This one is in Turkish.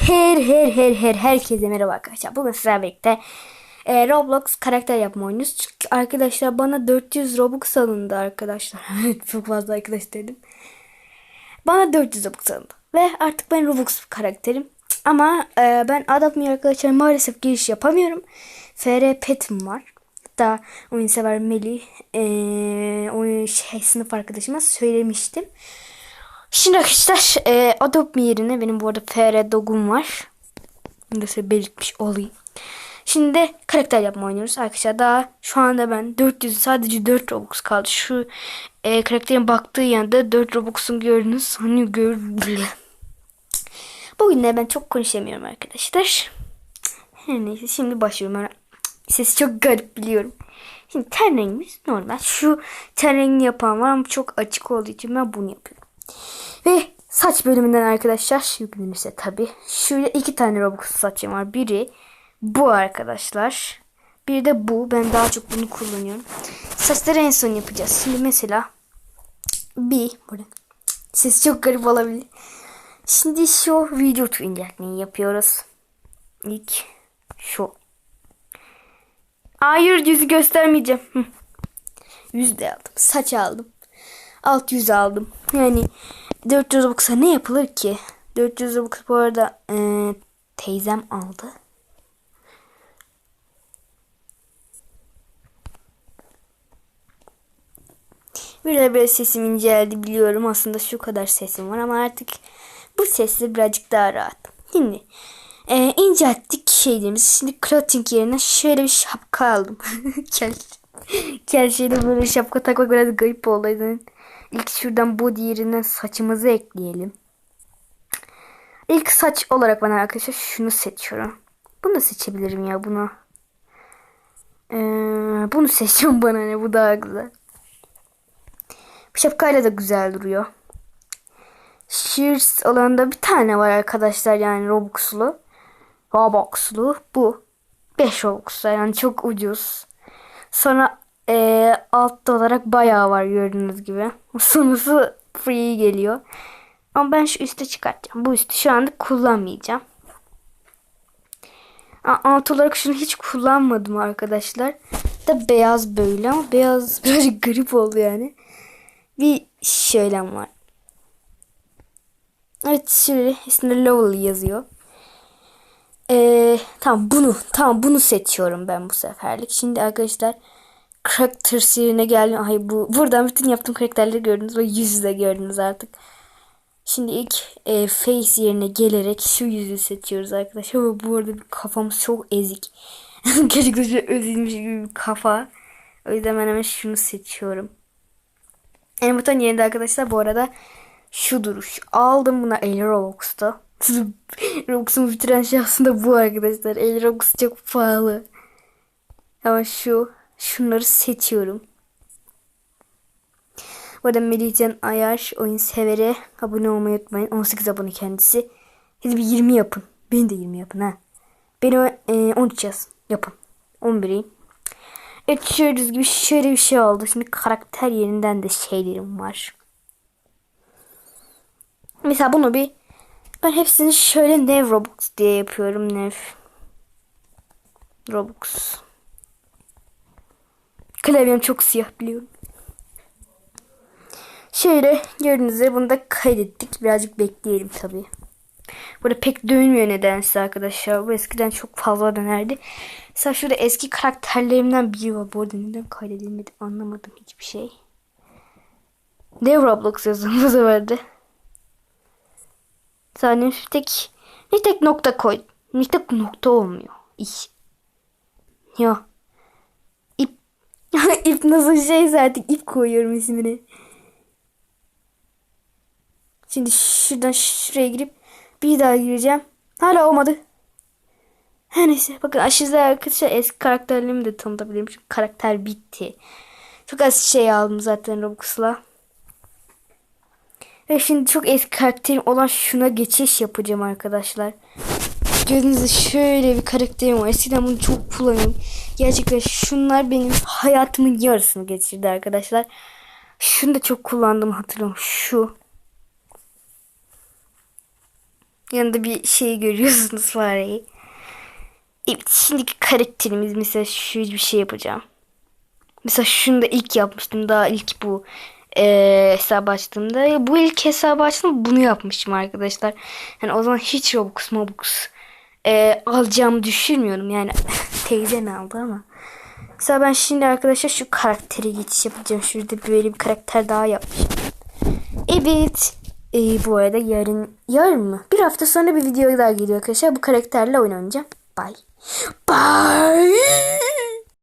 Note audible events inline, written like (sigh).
her her her her herkese merhaba arkadaşlar. Bugün sizlerle birlikte e, Roblox karakter yapma oynuyoruz. Çünkü arkadaşlar bana 400 Robux alındı arkadaşlar. (laughs) Evet çok fazla arkadaş dedim. Bana 400 Robux alındı. Ve artık ben Robux karakterim. Ama e, ben Adopt arkadaşlar maalesef giriş yapamıyorum. FR Pet'im var. Hatta oyun sever Melih e, oyun şey, sınıf arkadaşıma söylemiştim. Şimdi arkadaşlar e, Adopt Me yerine benim bu arada FR Dog'um var. Bunu da size belirtmiş olayım. Şimdi karakter yapma oynuyoruz arkadaşlar. Daha şu anda ben 400 sadece 4 Robux kaldı. Şu e, karakterin baktığı yanda 4 Robux'un gördünüz. Hani gör (laughs) Bugün de ben çok konuşamıyorum arkadaşlar. Her neyse şimdi başlıyorum. Sesi çok garip biliyorum. Şimdi ten rengimiz normal. Şu ten rengini yapan var ama çok açık olduğu için ben bunu yapıyorum. Ve saç bölümünden arkadaşlar yüklenirse tabi. Şöyle iki tane Robux saçım var. Biri bu arkadaşlar. Bir de bu. Ben daha çok bunu kullanıyorum. Saçları en son yapacağız. Şimdi mesela bir burada. Ses çok garip olabilir. Şimdi şu video inceliklerini yapıyoruz. İlk şu. Hayır yüzü göstermeyeceğim. Yüz de aldım. Saç aldım. Alt yüz aldım. Yani 400 Robux'a ne yapılır ki? 400 Robux bu arada e, teyzem aldı. De böyle sesim inceldi biliyorum. Aslında şu kadar sesim var ama artık bu sesle birazcık daha rahat. Şimdi e, incelttik şeylerimizi. Şimdi clothing yerine şöyle bir şapka aldım. (laughs) kel, kel şeyle böyle şapka takmak biraz garip oldu. İlk şuradan body yerine saçımızı ekleyelim. İlk saç olarak ben arkadaşlar şunu seçiyorum. Bunu seçebilirim ya bunu. Ee, bunu seçiyorum bana ne bu daha güzel. Bu şapkayla da güzel duruyor. Shears alanında bir tane var arkadaşlar yani Robux'lu. Robux'lu bu. 5 Robux'la yani çok ucuz. Sonra e, altta olarak bayağı var gördüğünüz gibi. (laughs) Sonusu free geliyor. Ama ben şu üste çıkartacağım. Bu üstü şu anda kullanmayacağım. Alt olarak şunu hiç kullanmadım arkadaşlar. Da beyaz böyle ama beyaz (laughs) birazcık garip oldu yani. Bir şöylem var. Evet şöyle üstünde Lovely yazıyor. Ee, tamam bunu tamam bunu seçiyorum ben bu seferlik. Şimdi arkadaşlar karakter serine geldim. Ay bu buradan bütün yaptığım karakterleri gördünüz ve yüzü de gördünüz artık. Şimdi ilk e, face yerine gelerek şu yüzü seçiyoruz arkadaşlar. Ama bu arada kafamız çok ezik. (laughs) Gerçekten özilmiş gibi bir kafa. O yüzden ben hemen şunu seçiyorum. En buton yerinde arkadaşlar bu arada şu duruş. Aldım buna 50 Robux'ta. Robux'umu bitiren şey aslında bu arkadaşlar. 50 Robux çok pahalı. Ama şu şunları seçiyorum. Bu arada Melihcan Ayar oyun severe abone olmayı unutmayın. 18 abone kendisi. Hadi bir 20 yapın. Beni de 20 yapın ha. Beni e, 13 yaz. Yapın. 11'i. Evet şöyle gibi şöyle bir şey oldu. Şimdi karakter yerinden de şeylerim var. Mesela bunu bir ben hepsini şöyle Nev Robux diye yapıyorum. Nev Robux. Klavyem çok siyah biliyorum. Şöyle gördüğünüz üzere bunu da kaydettik. Birazcık bekleyelim tabii. Burada pek dönmüyor nedense arkadaşlar. Bu eskiden çok fazla dönerdi. Mesela şurada eski karakterlerimden biri var. Bu arada neden kaydedilmedi anlamadım hiçbir şey. Ne Roblox yazdım bu sefer de. Sadece bir tek, bir tek nokta koy. Bir tek nokta olmuyor. İş. Ya. İp nasıl şey zaten ip koyuyorum ismini. Şimdi şuradan şuraya girip bir daha gireceğim. Hala olmadı. Her neyse bakın aşırı arkadaşlar eski karakterlerimi de tanıtabilirim. Çünkü karakter bitti. Çok az şey aldım zaten Robux'la. Ve şimdi çok eski karakterim olan şuna geçiş yapacağım arkadaşlar. Gördüğünüzde şöyle bir karakterim var. Eskiden bunu çok kullanıyorum. Gerçekten şunlar benim hayatımın yarısını geçirdi arkadaşlar. Şunu da çok kullandım hatırlıyorum. Şu. Yanında bir şey görüyorsunuz fareyi. Evet şimdiki karakterimiz mesela şu bir şey yapacağım. Mesela şunu da ilk yapmıştım. Daha ilk bu eee hesabı açtığımda. Bu ilk hesabı açtığımda bunu yapmıştım arkadaşlar. Yani o zaman hiç Robux Mobux eee alacağımı düşünmüyorum. Yani (laughs) teyzem aldı ama. Mesela ben şimdi arkadaşlar şu karaktere geçiş yapacağım. Şurada böyle bir karakter daha yapmışım. Evet. Ee, bu arada yarın yarın mı? Bir hafta sonra bir video daha geliyor arkadaşlar. Bu karakterle oynayacağım. Bye. Bye.